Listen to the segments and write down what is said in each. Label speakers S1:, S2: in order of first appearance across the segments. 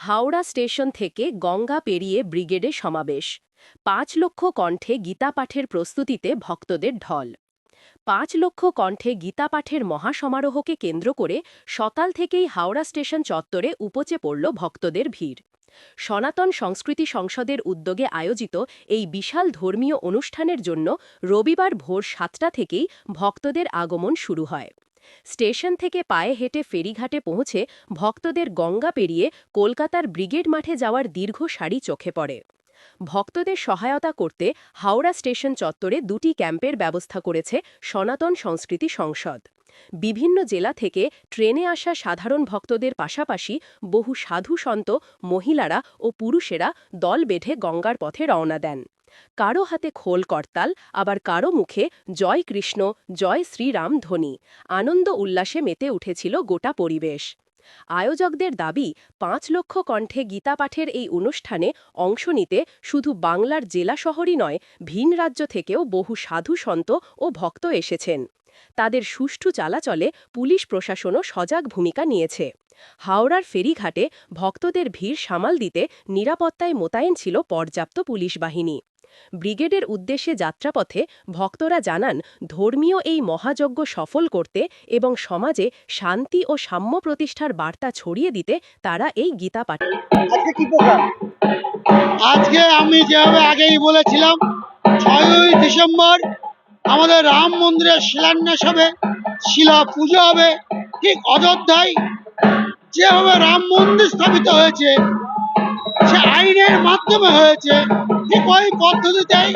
S1: Howrah station থেকে গঙ্গা পেরিয়ে ব্রিগেডে সমাবেশ। পাঁচ লক্ষ কণ্ঠে গীতা পাঠের প্রস্তুতিতে ভক্তদের ঢল। পাঁচ লক্ষ কণ্ঠে গীতা পাঠের মহাসমারোহকে কেন্দ্র করে সকাল থেকেই হাওড়া স্টেশন চত্বরে উপচে পড়ল ভক্তদের ভিড়। সনাতন সংস্কৃতি সংসদের উদ্যোগে আয়োজিত এই বিশাল ধর্মীয় অনুষ্ঠানের জন্য রবিবার ভোর সাতটা থেকেই ভক্তদের আগমন শুরু হয়। স্টেশন থেকে পায়ে হেঁটে ফেরিঘাটে পৌঁছে ভক্তদের গঙ্গা পেরিয়ে কলকাতার ব্রিগেড মাঠে যাওয়ার দীর্ঘ সারি চোখে পড়ে। ভক্তদের সহায়তা করতে হাওড়া স্টেশন চত্বরে দুটি ক্যাম্পের ব্যবস্থা করেছে সনাতন সংস্কৃতি সংসদ। বিভিন্ন জেলা থেকে ট্রেনে আসা সাধারণ ভক্তদের পাশাপাশি বহু সাধু সন্ত, মহিলারা ও পুরুষেরা দল বেঁধে গঙ্গার পথে রওনা দেন। কারও হাতে খোল করতাল, আবার কারও মুখে জয় কৃষ্ণ, জয় শ্রীরাম ধ্বনি। আনন্দ উল্লাসে মেতে উঠেছিল গোটা পরিবেশ। আয়োজকদের দাবি, পাঁচ লক্ষ কণ্ঠে গীতা পাঠের এই অনুষ্ঠানে অংশ নিতে শুধু বাংলার জেলা শহরই নয়, ভিন রাজ্য থেকেও বহু সাধু সন্ত ও ভক্ত এসেছেন। তাদের সুষ্ঠু চালাচলে পুলিশ প্রশাসনও সজাগ ভূমিকা নিয়েছে। হাওড়ার ফেরিঘাটে ভক্তদের ভিড় সামাল দিতে নিরাপত্তায় মোতায়েন ছিল পর্যাপ্ত পুলিশ বাহিনী। ব্রিগেডের উদ্দেশ্যে যাত্রাপথে ভক্তরা জানান, ধর্মীয় এই মহাযজ্ঞ সফল করতে এবং সমাজে শান্তি ও সাম্য প্রতিষ্ঠার বার্তা ছড়িয়ে দিতে তারা এই গীতা পাঠ
S2: আজকে
S3: আমি যেভাবে আগেই বলেছিলাম, ছয়ই ডিসেম্বর আমাদের রাম মন্দিরের শিলান্যাস হবে, শিলা পুজো হবে, ঠিক অযোধ্যায় যেভাবে রাম মন্দির স্থাপিত হয়েছে সে আইনের মাধ্যমে হয়েছে। ঠিক ওই পদ্ধতিতেই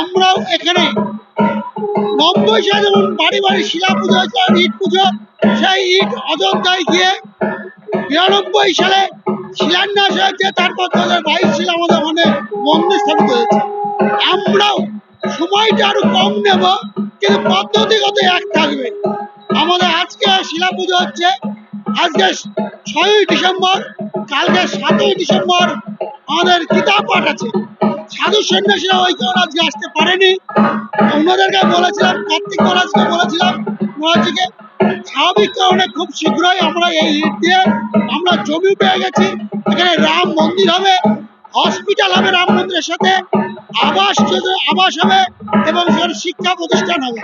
S3: আমরাও এখানে নব্বই সালে যেমন বাড়ি বাড়ি শিলা পুজো হয়েছে, ইট পুজো, সেই ইট অযোধ্যায় গিয়ে বিরানব্বই সালে শিলান্যাস হয়েছে, তারপর দু হাজার বাইশ সালে আমাদের ওখানে মন্দির স্থাপিত হয়েছে। আমরাও সময়টা আরও কম নেব, কিন্তু পদ্ধতিগত এক থাকবে। আমাদের আজকে শিলা পুজো হচ্ছে আজকে ছয়ই ডিসেম্বর, কালকে সাতই ডিসেম্বর আমাদের কিতাব পাঠ আছে। সাধু সন্ন্যাসীরা ওই কেউ আজকে আসতে পারেনি। অন্যদেরকে বলেছিলাম, কার্তিক মহারাজকে বলেছিলাম মহারাজকে স্বাভাবিক কারণে খুব শীঘ্রই আমরা এই ইট দিয়ে আমরা জমি পেয়ে গেছি। এখানে রাম মন্দির হবে, হসপিটাল হবে রাম মন্দিরের সাথে, আবাস আবাস হবে এবং সেখানে শিক্ষা প্রতিষ্ঠান হবে।